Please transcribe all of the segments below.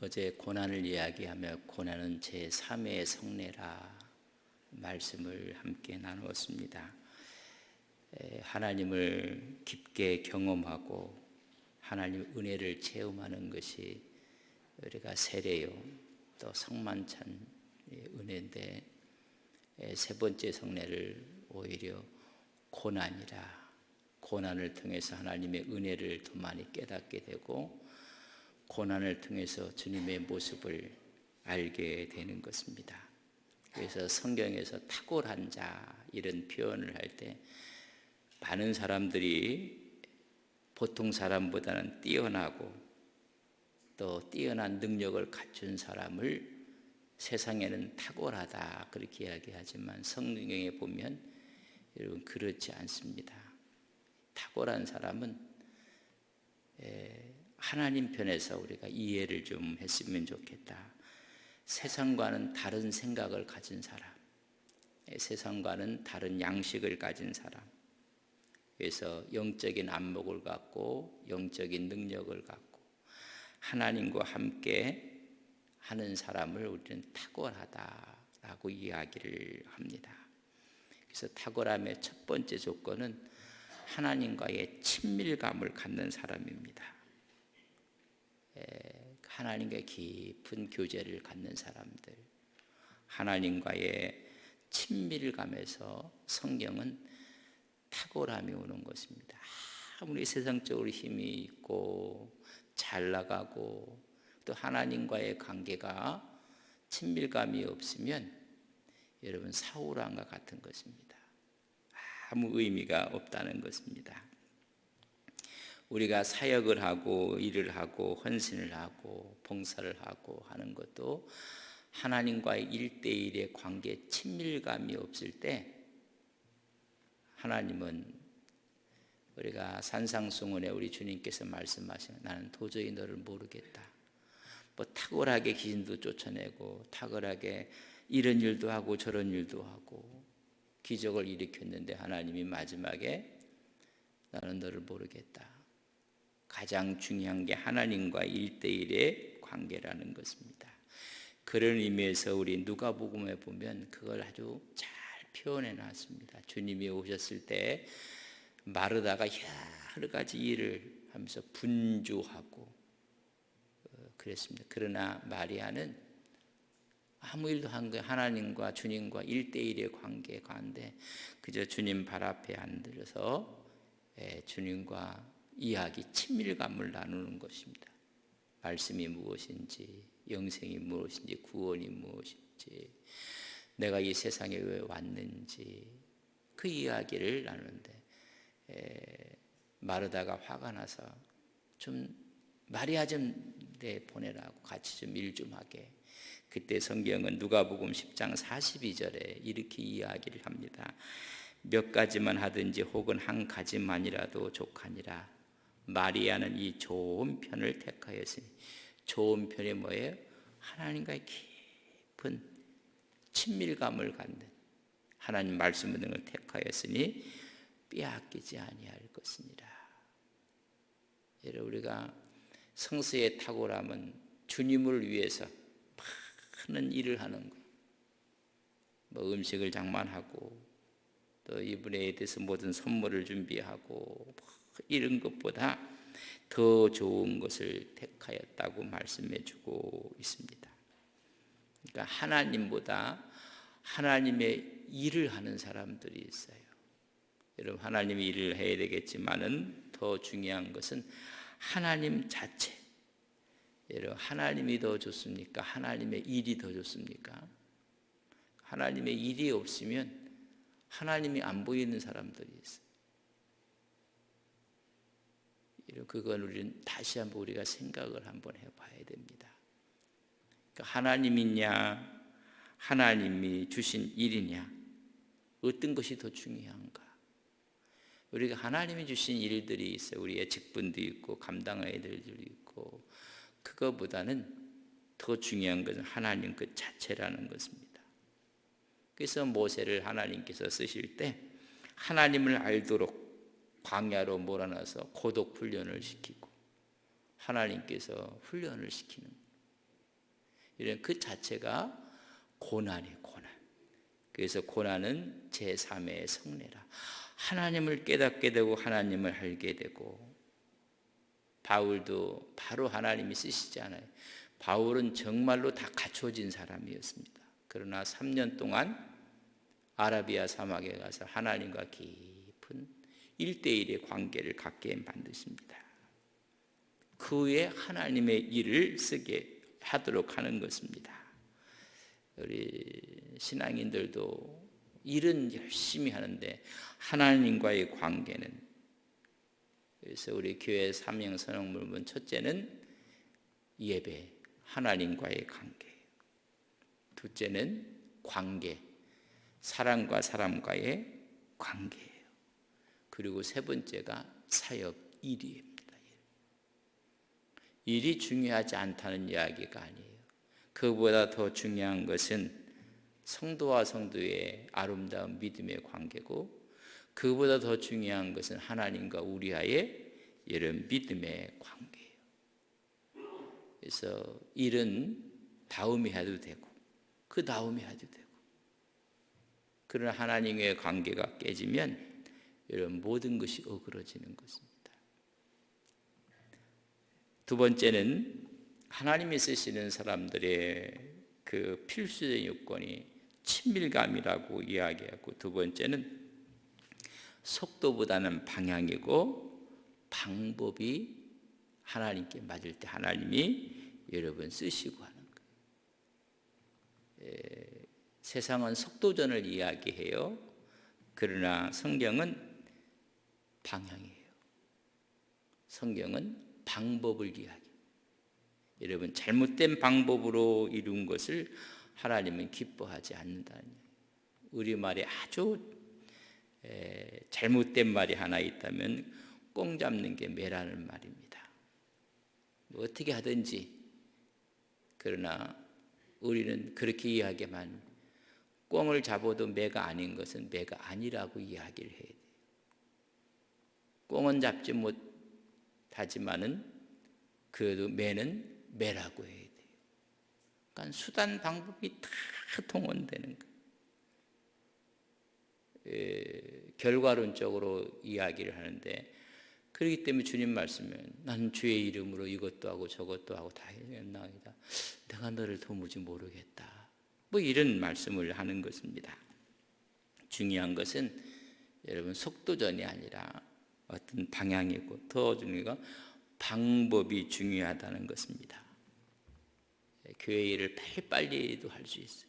어제 고난을 이야기하며 고난은 제 3의 성례라 말씀을 함께 나누었습니다. 에, 하나님을 깊게 경험하고 하나님 은혜를 체험하는 것이 우리가 세례요 또 성만찬 은혜인데 에, 세 번째 성례를 오히려 고난이라 고난을 통해서 하나님의 은혜를 더 많이 깨닫게 되고 고난을 통해서 주님의 모습을 알게 되는 것입니다. 그래서 성경에서 탁월한 자 이런 표현을 할 때 많은 사람들이 보통 사람보다는 뛰어나고 또 뛰어난 능력을 갖춘 사람을 세상에는 탁월하다 그렇게 이야기하지만 성경에 보면 여러분 그렇지 않습니다. 탁월한 사람은 하나님 편에서 우리가 이해를 좀 했으면 좋겠다. 세상과는 다른 생각을 가진 사람, 세상과는 다른 양식을 가진 사람, 그래서 영적인 안목을 갖고 영적인 능력을 갖고 하나님과 함께 하는 사람을 우리는 탁월하다라고 이야기를 합니다. 그래서 탁월함의 첫 번째 조건은 하나님과의 친밀감을 갖는 사람입니다. 하나님과 깊은 교제를 갖는 사람들, 하나님과의 친밀감에서 성경은 탁월함이 오는 것입니다. 아무리 세상적으로 힘이 있고 잘 나가고 또 하나님과의 관계가 친밀감이 없으면 여러분 사울왕과 같은 것입니다. 아무 의미가 없다는 것입니다. 우리가 사역을 하고 일을 하고 헌신을 하고 봉사를 하고 하는 것도 하나님과의 일대일의 관계 친밀감이 없을 때 하나님은 우리가 산상승원에 우리 주님께서 말씀하신 나는 도저히 너를 모르겠다. 뭐 탁월하게 귀신도 쫓아내고 탁월하게 이런 일도 하고 저런 일도 하고 기적을 일으켰는데 하나님이 마지막에 나는 너를 모르겠다. 가장 중요한 게 하나님과 일대일의 관계라는 것입니다. 그런 의미에서 우리 누가복음에 보면 그걸 아주 잘 표현해 놨습니다. 주님이 오셨을 때 마르다가 여러 가지 일을 하면서 분주하고 어, 그랬습니다. 그러나 마리아는 아무 일도 한 거 하나님과 주님과 일대일의 관계 가운데 그저 주님 발 앞에 앉아서 예, 주님과 이야기, 친밀감을 나누는 것입니다. 말씀이 무엇인지, 영생이 무엇인지, 구원이 무엇인지, 내가 이 세상에 왜 왔는지 그 이야기를 나누는데 에, 마르다가 화가 나서 좀 마리아 좀 보내라고 같이 좀 일 좀 하게. 그때 성경은 누가복음 10장 42절에 이렇게 이야기를 합니다. 몇 가지만 하든지 혹은 한 가지만이라도 족하니라. 마리아는 이 좋은 편을 택하였으니 좋은 편이 뭐예요? 하나님과의 깊은 친밀감을 갖는 하나님 말씀 등을 택하였으니 빼앗기지 아니할 것이니라. 여러분 우리가 성수의 탁월함은 주님을 위해서 많은 일을 하는 거. 뭐 음식을 장만하고 또 이분에 대해서 모든 선물을 준비하고 이런 것보다 더 좋은 것을 택하였다고 말씀해 주고 있습니다. 그러니까 하나님보다 하나님의 일을 하는 사람들이 있어요. 여러분 하나님이 일을 해야 되겠지만은 더 중요한 것은 하나님 자체. 여러분 하나님이 더 좋습니까? 하나님의 일이 더 좋습니까? 하나님의 일이 없으면 하나님이 안 보이는 사람들이 있어요. 그건 우리는 다시 한번 우리가 생각을 한번 해봐야 됩니다. 그러니까 하나님이냐, 하나님이 주신 일이냐, 어떤 것이 더 중요한가? 우리가 하나님이 주신 일들이 있어요. 우리의 직분도 있고 감당해야 될 일도 있고 그거보다는 더 중요한 것은 하나님 그 자체라는 것입니다. 그래서 모세를 하나님께서 쓰실 때 하나님을 알도록 광야로 몰아넣어서 고독 훈련을 시키고 하나님께서 훈련을 시키는 이런 그 자체가 고난이 고난. 그래서 고난은 제3의 성례라. 하나님을 깨닫게 되고 하나님을 알게 되고 바울도 바로 하나님이 쓰시지 않아요. 바울은 정말로 다 갖춰진 사람이었습니다. 그러나 3년 동안 아라비아 사막에 가서 하나님과 깊은 일대일의 관계를 갖게 만드십니다. 그 후에 하나님의 일을 쓰게 하도록 하는 것입니다. 우리 신앙인들도 일은 열심히 하는데 하나님과의 관계는 그래서 우리 교회 사명 선언 물문 첫째는 예배 하나님과의 관계. 둘째는 관계 사람과 사람과의 관계예요. 그리고 세 번째가 사역 일입니다. 일이 중요하지 않다는 이야기가 아니에요. 그보다 더 중요한 것은 성도와 성도의 아름다운 믿음의 관계고 그보다 더 중요한 것은 하나님과 우리와의 이런 믿음의 관계예요. 그래서 일은 다음에 해도 되고 그 다음에 해도 되고 그러나 하나님의 관계가 깨지면 이런 모든 것이 어그러지는 것입니다. 두 번째는 하나님이 쓰시는 사람들의 그 필수적인 요건이 친밀감이라고 이야기하고 두 번째는 속도보다는 방향이고 방법이 하나님께 맞을 때 하나님이 여러분 쓰시고 하는 거예요. 에, 세상은 속도전을 이야기해요. 그러나 성경은 방향이에요. 성경은 방법을 이야기. 여러분 잘못된 방법으로 이룬 것을 하나님은 기뻐하지 않는다는 우리 말에 아주 에, 잘못된 말이 하나 있다면 꽁 잡는 게 매라는 말입니다. 뭐 어떻게 하든지 그러나 우리는 그렇게 이야기만 꽁을 잡아도 매가 아닌 것은 매가 아니라고 이야기를 해야 돼요. 꽁은 잡지 못하지만은 그래도 매는 매라고 해야 돼요. 그러니까 수단 방법이 다 동원되는 거예요. 에, 결과론적으로 이야기를 하는데 그렇기 때문에 주님 말씀은 난 주의 이름으로 이것도 하고 저것도 하고 다 했나이다. 내가 너를 도무지 모르겠다. 뭐 이런 말씀을 하는 것입니다. 중요한 것은 여러분 속도전이 아니라 어떤 방향이고 건 방법이 중요하다는 것입니다. 교회 일을 빨리빨리도 할 수 있어요.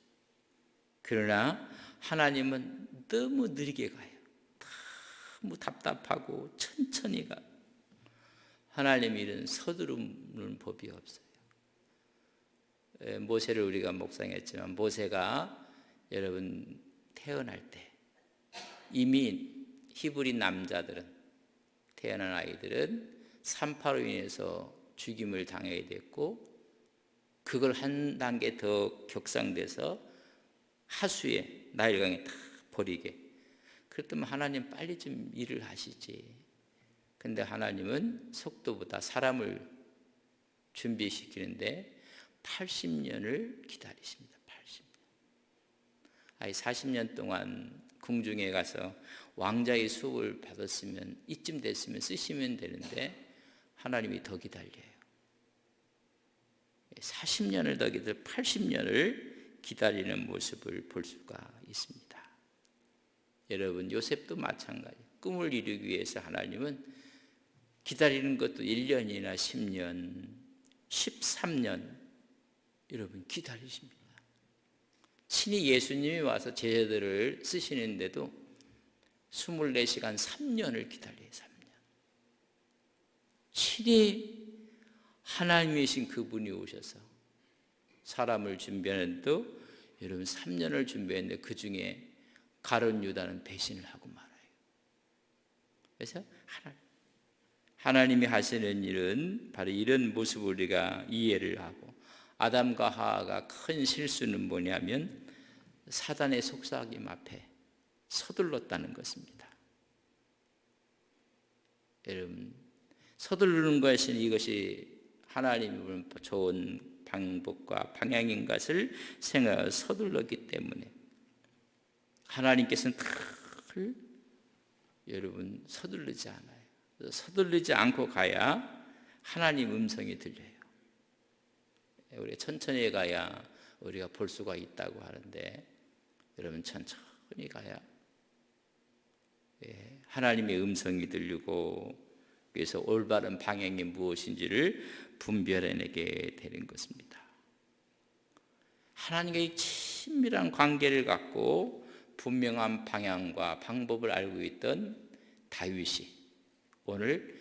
그러나 하나님은 너무 느리게 가요. 너무 답답하고 천천히 가. 하나님 일은 서두르는 법이 없어요. 모세를 우리가 묵상했지만 모세가 여러분 태어날 때 이미 히브리 남자들은 태어난 아이들은 산파로 인해서 죽임을 당하게 됐고 그걸 한 단계 더 격상돼서 하수에 나일강에 다 버리게 그랬더니 하나님 빨리 좀 일을 하시지 근데 하나님은 속도보다 사람을 준비시키는데 80년을 기다리십니다. 80년. 아니 40년 동안 궁중에 가서 왕자의 수업을 받았으면 이쯤 됐으면 쓰시면 되는데 하나님이 더 기다려요. 40년을 더 기다려 80년을 기다리는 모습을 볼 수가 있습니다. 여러분 요셉도 마찬가지. 꿈을 이루기 위해서 하나님은 기다리는 것도 1년이나 10년, 13년 여러분 기다리십니다. 친히 예수님이 와서 제자들을 쓰시는데도 24시간 3년을 기다려요. 3년. 친히 하나님이신 그분이 오셔서 사람을 준비하는데도 여러분 3년을 준비했는데 그 중에 가론 유다는 배신을 하고 말아요. 그래서 하나님 하나님이 하시는 일은 바로 이런 모습을 우리가 이해를 하고 아담과 하하가 큰 실수는 뭐냐면 사단의 속삭임 앞에 서둘렀다는 것입니다. 여러분 서두르는 것이 이것이 하나님이 좋은 방법과 방향인 것을 생각하여 서둘렀기 때문에 하나님께서는 늘 여러분 서둘르지 않아요. 서둘르지 않고 가야 하나님 음성이 들려요. 우리가 천천히 가야 우리가 볼 수가 있다고 하는데 여러분 천천히 가야 예, 하나님의 음성이 들리고 그래서 올바른 방향이 무엇인지를 분별해내게 되는 것입니다. 하나님과의 친밀한 관계를 갖고 분명한 방향과 방법을 알고 있던 다윗이 오늘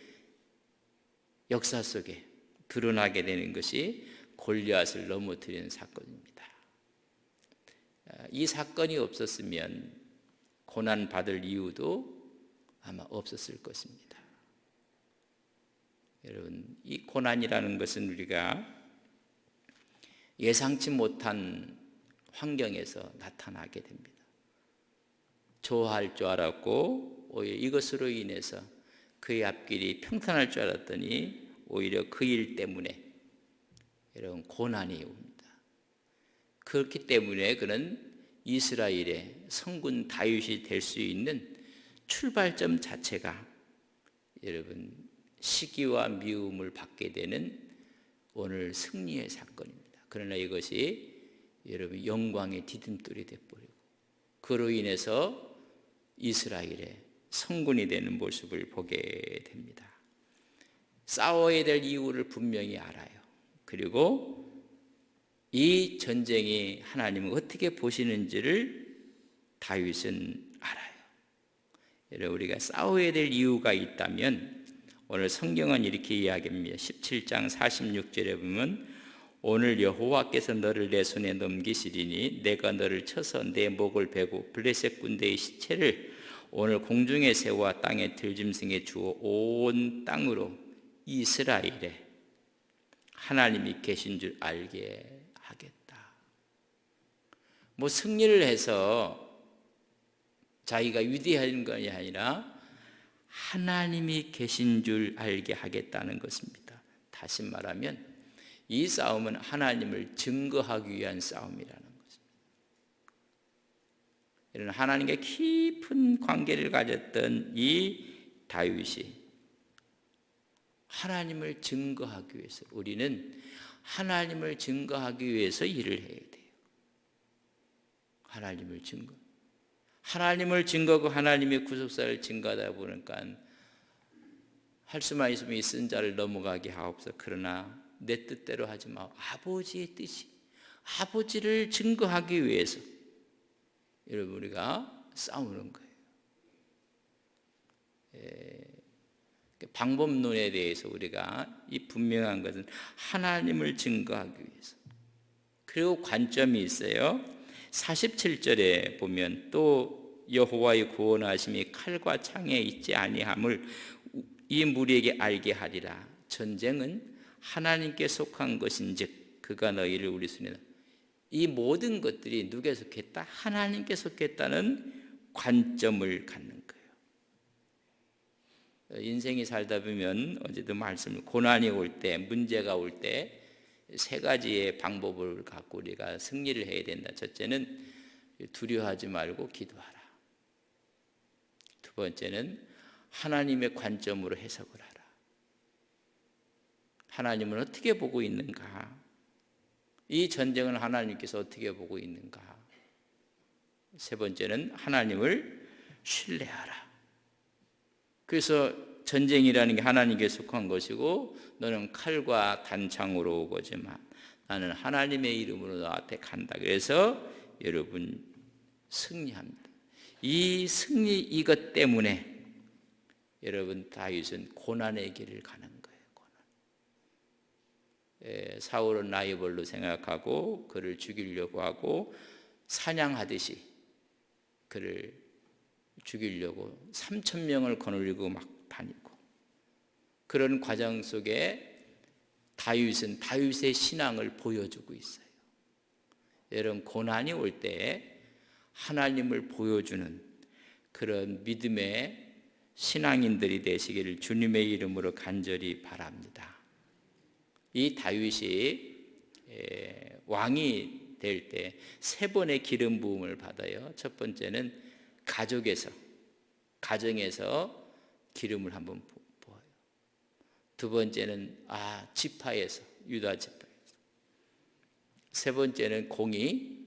역사 속에 드러나게 되는 것이 골리앗을 넘어뜨리는 사건입니다. 아, 이 사건이 없었으면 고난 받을 이유도 아마 없었을 것입니다. 여러분, 이 고난이라는 것은 우리가 예상치 못한 환경에서 나타나게 됩니다. 좋아할 줄 알았고 오히려 이것으로 인해서 그의 앞길이 평탄할 줄 알았더니 오히려 그 일 때문에 여러분 고난이 옵니다. 그렇기 때문에 그는 이스라엘의 성군 다윗이 될 수 있는 출발점 자체가 여러분 시기와 미움을 받게 되는 오늘 승리의 사건입니다. 그러나 이것이 여러분 영광의 디딤돌이 되버리고 그로 인해서 이스라엘의 성군이 되는 모습을 보게 됩니다. 싸워야 될 이유를 분명히 알아요. 그리고 이 전쟁이 하나님은 어떻게 보시는지를 다윗은 알아요. 여러분 우리가 싸워야 될 이유가 있다면 오늘 성경은 이렇게 이야기합니다. 17장 46절에 보면 오늘 여호와께서 너를 내 손에 넘기시리니 내가 너를 쳐서 내 목을 베고 블레셋 군대의 시체를 오늘 공중에 세워 땅에 들짐승에 주어 온 땅으로 이스라엘에 하나님이 계신 줄 알게. 뭐 승리를 해서 자기가 위대한 것이 아니라 하나님이 계신 줄 알게 하겠다는 것입니다. 다시 말하면 이 싸움은 하나님을 증거하기 위한 싸움이라는 것입니다. 이런 하나님과 깊은 관계를 가졌던 이 다윗이 하나님을 증거하기 위해서 우리는 하나님을 증거하기 위해서 일을 해야 돼요. 하나님을 증거. 하나님을 증거하고 하나님의 구속사를 증거하다 보니까 할 수만 있으면 이 쓴 자를 넘어가게 하옵소서. 그러나 내 뜻대로 하지 마. 아버지의 뜻이 아버지를 증거하기 위해서 여러분 우리가 싸우는 거예요. 예, 방법론에 대해서 우리가 이 분명한 것은 하나님을 증거하기 위해서. 그리고 관점이 있어요. 47절에 보면 또 여호와의 구원하심이 칼과 창에 있지 아니함을 이 무리에게 알게 하리라. 전쟁은 하나님께 속한 것인즉 그가 너희를 우리 손에 이 모든 것들이 누구에 속했다? 하나님께 속했다는 관점을 갖는 거예요. 인생이 살다 보면 어제도 말씀 고난이 올 때, 문제가 올 때 세 가지의 방법을 갖고 우리가 승리를 해야 된다. 첫째는 두려워하지 말고 기도하라. 두 번째는 하나님의 관점으로 해석을 하라. 하나님은 어떻게 보고 있는가? 이 전쟁은 하나님께서 어떻게 보고 있는가? 세 번째는 하나님을 신뢰하라. 그래서 전쟁이라는 게 하나님께 속한 것이고 너는 칼과 단창으로 오거지만 나는 하나님의 이름으로 너한테 간다. 그래서 여러분 승리합니다. 이 승리 이것 때문에 여러분 다윗은 고난의 길을 가는 거예요. 고난. 예, 사울은 라이벌로 생각하고 그를 죽이려고 하고 사냥하듯이 그를 죽이려고 3천 명을 거느리고 막 다니고 그런 과정 속에 다윗은 다윗의 신앙을 보여주고 있어요. 여러분 고난이 올때 하나님을 보여주는 그런 믿음의 신앙인들이 되시기를 주님의 이름으로 간절히 바랍니다. 이 다윗이 왕이 될 때 세 번의 기름 부음을 받아요. 첫 번째는 가족에서 가정에서 기름을 한번 부- 부어요. 두 번째는 아 지파에서 유다 지파에서 세 번째는 공이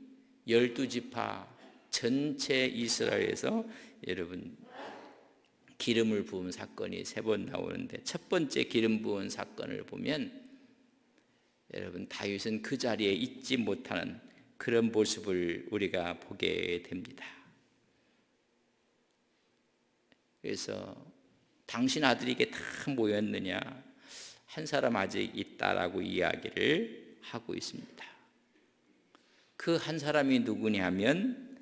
열두 지파 전체 이스라엘에서 여러분 기름을 부은 사건이 세 번 나오는데 첫 번째 기름 부은 사건을 보면 여러분 다윗은 그 자리에 있지 못하는 그런 모습을 우리가 보게 됩니다. 그래서 당신 아들이 이게 다 모였느냐? 한 사람 아직 있다라고 이야기를 하고 있습니다. 그 한 사람이 누구냐면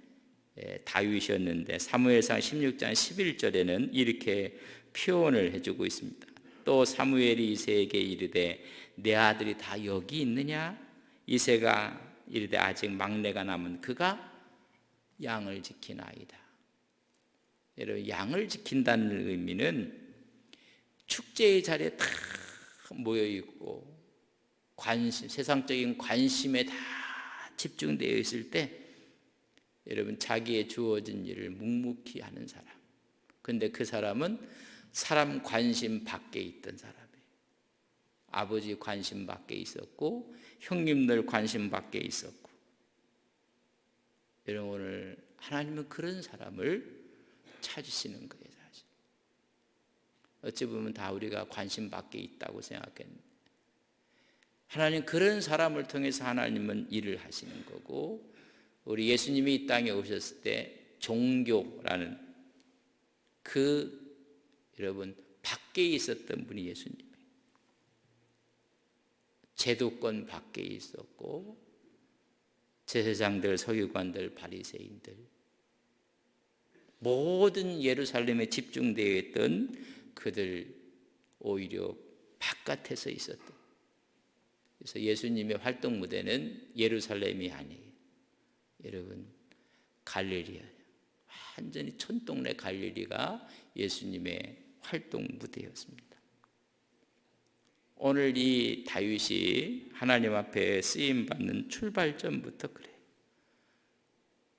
예, 다윗이었는데 사무엘상 16장 11절에는 이렇게 표현을 해주고 있습니다. 또 사무엘이 이세에게 이르되 내 아들이 다 여기 있느냐? 이세가 이르되 아직 막내가 남은 그가 양을 지키나이다. 여러분 양을 지킨다는 의미는 축제의 자리에 다 모여 있고 관심 세상적인 관심에 다 집중되어 있을 때 여러분 자기의 주어진 일을 묵묵히 하는 사람. 근데 그 사람은 사람 관심 밖에 있던 사람이에요. 아버지 관심 밖에 있었고 형님들 관심 밖에 있었고. 여러분 오늘 하나님은 그런 사람을 찾으시는 거예요, 사실. 어찌 보면 다 우리가 관심 밖에 있다고 생각했는데 하나님 그런 사람을 통해서 하나님은 일을 하시는 거고 우리 예수님이 이 땅에 오셨을 때 종교라는 그 여러분 밖에 있었던 분이 예수님이에요. 제도권 밖에 있었고 제사장들, 서기관들, 바리새인들 모든 예루살렘에 집중되어 있던 그들 오히려 바깥에서 있었던 그래서 예수님의 활동 무대는 예루살렘이 아니에요. 여러분 갈릴리예요. 완전히 촌동네 갈릴리가 예수님의 활동 무대였습니다. 오늘 이 다윗이 하나님 앞에 쓰임 받는 출발점부터 그래요.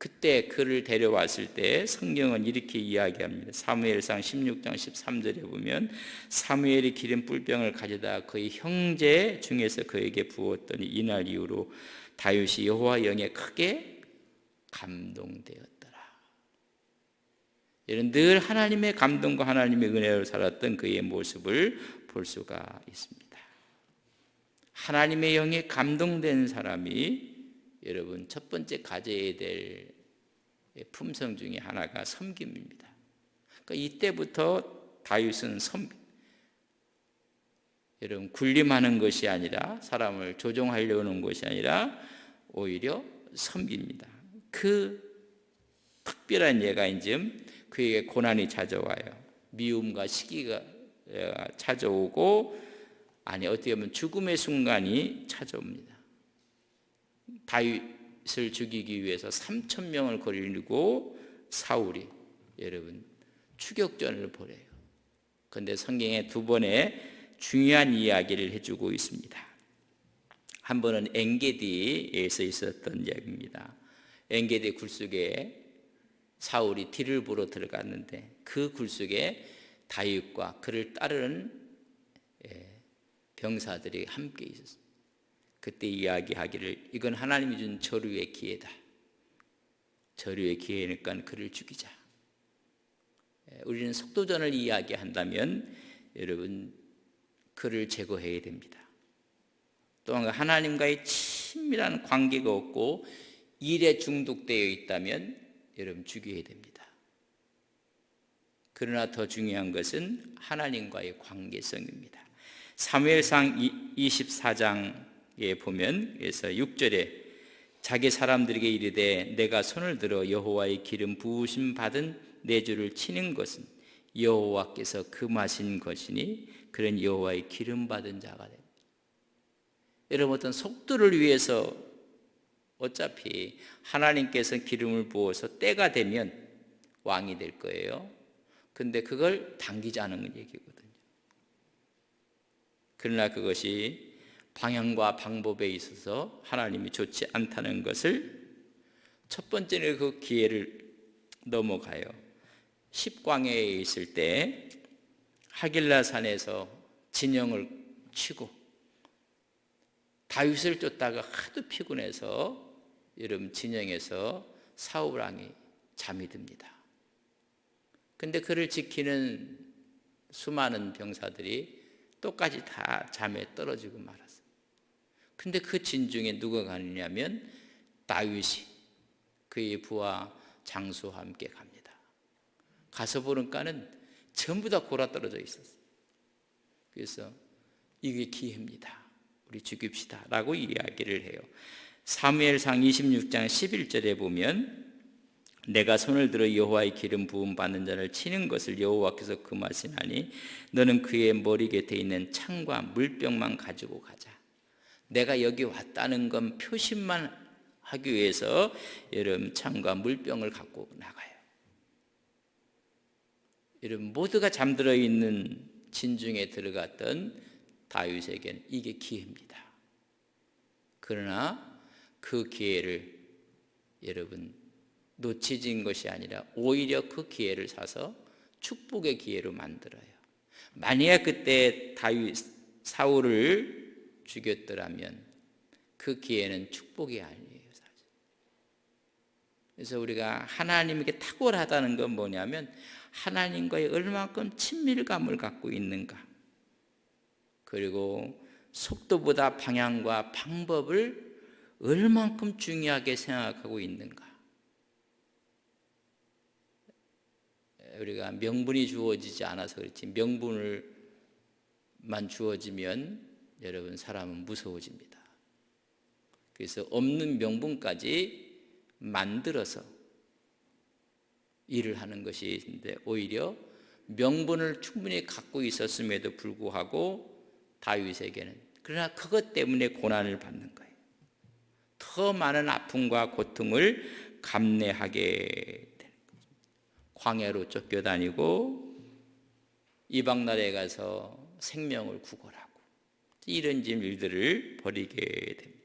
그때 그를 데려왔을 때 성경은 이렇게 이야기합니다. 사무엘상 16장 13절에 보면 사무엘이 기름 뿔병을 가져다 그의 형제 중에서 그에게 부었더니 이날 이후로 다윗이 여호와 영에 크게 감동되었더라. 이런 늘 하나님의 감동과 하나님의 은혜로 살았던 그의 모습을 볼 수가 있습니다. 하나님의 영에 감동된 사람이 여러분 첫 번째 가져야 될 품성 중에 하나가 섬김입니다. 그러니까 이때부터 다윗은 섬 여러분 군림하는 것이 아니라 사람을 조종하려는 것이 아니라 오히려 섬깁니다. 그 특별한 예가 이제 그에게 고난이 찾아와요. 미움과 시기가 찾아오고 아니 어떻게 보면 죽음의 순간이 찾아옵니다. 다윗을 죽이기 위해서 3천 명을 거리고 사울이 여러분 추격전을 벌여요. 그런데 성경에 두 번의 중요한 이야기를 해주고 있습니다. 한 번은 엔게디에서 있었던 이야기입니다. 엔게디 굴속에 사울이 뒤를 보러 들어갔는데 그 굴속에 다윗과 그를 따르는 병사들이 함께 있었어요. 그때 이야기하기를 이건 하나님이 준 저류의 기회다. 저류의 기회니까 그를 죽이자. 우리는 속도전을 이야기한다면 여러분 그를 제거해야 됩니다. 또한 하나님과의 친밀한 관계가 없고 일에 중독되어 있다면 여러분 죽여야 됩니다. 그러나 더 중요한 것은 하나님과의 관계성입니다. 사무엘상 24장 에 보면 그래서 6절에 자기 사람들에게 이르되 내가 손을 들어 여호와의 기름 부으심 받은 내 주를 치는 것은 여호와께서 금하신 것이니 그런 여호와의 기름 받은 자가 됩니다. 여러분 어떤 속도를 위해서 어차피 하나님께서 기름을 부어서 때가 되면 왕이 될 거예요. 근데 그걸 당기지 않은 얘기거든요. 그러나 그것이 방향과 방법에 있어서 하나님이 좋지 않다는 것을 첫 번째는 그 기회를 넘어가요. 십광해에 있을 때 하길라 산에서 진영을 치고 다윗을 쫓다가 하도 피곤해서 여러분 진영에서 사울 왕이 잠이 듭니다. 근데 그를 지키는 수많은 병사들이 똑같이 다 잠에 떨어지고 말았어요. 근데 그 진중에 누가 가느냐면 다윗이 그의 부하 장수와 함께 갑니다. 가서 보니까는 전부 다 골아 떨어져 있었어요. 그래서 이게 기회입니다. 우리 죽입시다. 라고 이야기를 해요. 사무엘상 26장 11절에 보면 내가 손을 들어 여호와의 기름 부음 받는 자를 치는 것을 여호와께서 금하시나니 너는 그의 머리 곁에 있는 창과 물병만 가지고 가자. 내가 여기 왔다는 건 표심만 하기 위해서 여러분 창과 물병을 갖고 나가요. 여러분 모두가 잠들어 있는 진중에 들어갔던 다윗에게는 이게 기회입니다. 그러나 그 기회를 여러분 놓치진 것이 아니라 오히려 그 기회를 사서 축복의 기회로 만들어요. 만약 그때 다윗 사울을 죽였더라면 그 기회는 축복이 아니에요, 사실. 그래서 우리가 하나님에게 탁월하다는 건 뭐냐면 하나님과의 얼마큼 친밀감을 갖고 있는가. 그리고 속도보다 방향과 방법을 얼만큼 중요하게 생각하고 있는가. 우리가 명분이 주어지지 않아서 그렇지 명분을만 주어지면 여러분 사람은 무서워집니다. 그래서 없는 명분까지 만들어서 일을 하는 것이 있는데 오히려 명분을 충분히 갖고 있었음에도 불구하고 다윗에게는 그러나 그것 때문에 고난을 받는 거예요. 더 많은 아픔과 고통을 감내하게 되는 거죠. 광야로 쫓겨다니고 이방 나라에 가서 생명을 구걸하고 이런 일들을 벌이게 됩니다.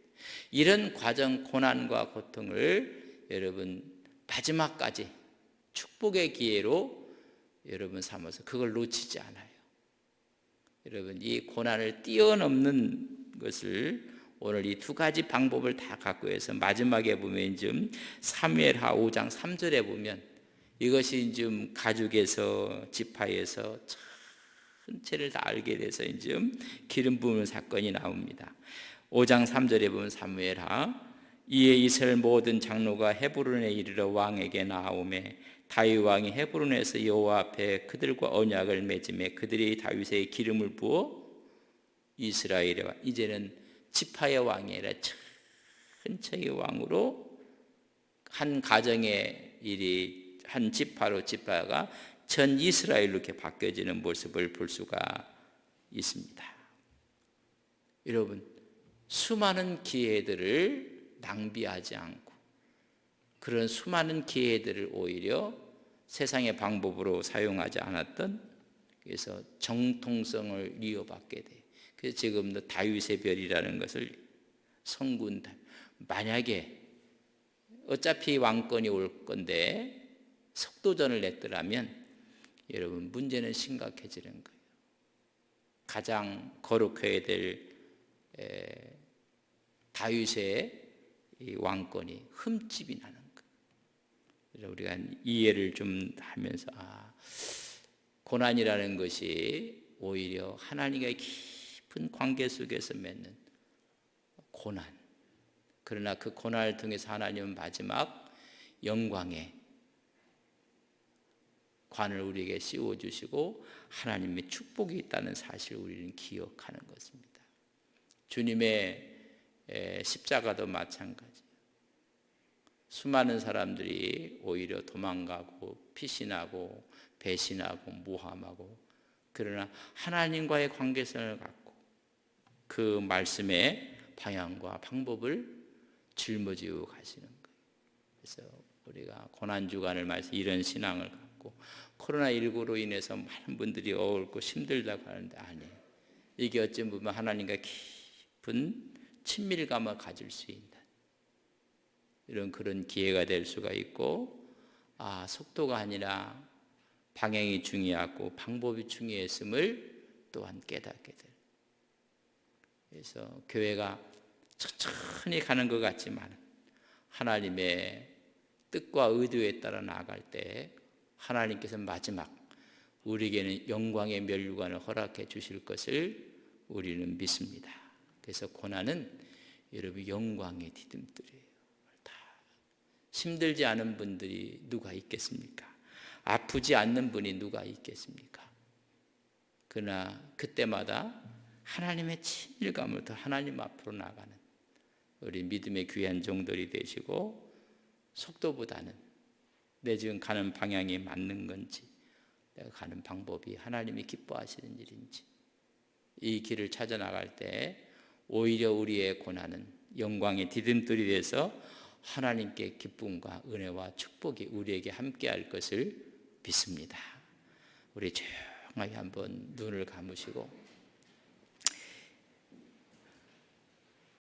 이런 과정 고난과 고통을 여러분 마지막까지 축복의 기회로 여러분 삼아서 그걸 놓치지 않아요. 여러분 이 고난을 뛰어넘는 것을 오늘 이 두 가지 방법을 다 갖고 해서 마지막에 보면 좀 사무엘하 5장 3절에 보면 이것이 좀 가족에서 지파에서 전체를 다 알게 돼서 이제 기름 부음의 사건이 나옵니다. 5장 3절에 보면 사무엘하 이에 이스라엘 모든 장로가 헤브론에 이르러 왕에게 나오매 다윗 왕이 헤브론에서 여호와 앞에 그들과 언약을 맺음에 그들이 다윗의 기름을 부어 이스라엘의 왕 이제는 지파의 왕이 아니라 천체의 왕으로 한 가정의 일이 한 지파로 지파가 전 이스라엘로 이렇게 바뀌어지는 모습을 볼 수가 있습니다. 여러분 수많은 기회들을 낭비하지 않고 그런 수많은 기회들을 오히려 세상의 방법으로 사용하지 않았던 그래서 정통성을 이어받게 돼. 그래서 지금도 다윗의 별이라는 것을 성군 만약에 어차피 왕권이 올 건데 속도전을 냈더라면 여러분 문제는 심각해지는 거예요. 가장 거룩해야 될 다윗의 왕권이 흠집이 나는 거예요. 우리가 이해를 좀 하면서 아, 고난이라는 것이 오히려 하나님과 깊은 관계 속에서 맺는 고난. 그러나 그 고난을 통해서 하나님은 마지막 영광의 관을 우리에게 씌워 주시고 하나님의 축복이 있다는 사실을 우리는 기억하는 것입니다. 주님의 십자가도 마찬가지. 수많은 사람들이 오히려 도망가고 피신하고 배신하고 모함하고 그러나 하나님과의 관계성을 갖고 그 말씀의 방향과 방법을 짊어지고 가시는 거예요. 그래서 우리가 고난 주간을 말해서 이런 신앙을 갖고 코로나 19로 인해서 많은 분들이 어렵고 힘들다고 하는데 아니 이게 어찌 보면 하나님과 깊은 친밀감을 가질 수 있는 이런 그런 기회가 될 수가 있고 아 속도가 아니라 방향이 중요하고 방법이 중요했음을 또한 깨닫게 될. 그래서 교회가 천천히 가는 것 같지만 하나님의 뜻과 의도에 따라 나아갈 때 하나님께서 마지막 우리에게는 영광의 멸류관을 허락해 주실 것을 우리는 믿습니다. 그래서 고난은 여러분 영광의 디딤돌이에요. 다 힘들지 않은 분들이 누가 있겠습니까? 아프지 않는 분이 누가 있겠습니까? 그러나 그때마다 하나님의 친밀감을 더 하나님 앞으로 나가는 우리 믿음의 귀한 종들이 되시고 속도보다는 내 지금 가는 방향이 맞는 건지 내가 가는 방법이 하나님이 기뻐하시는 일인지 이 길을 찾아 나갈 때 오히려 우리의 고난은 영광의 디딤돌이 돼서 하나님께 기쁨과 은혜와 축복이 우리에게 함께할 것을 믿습니다. 우리 조용하게 한번 눈을 감으시고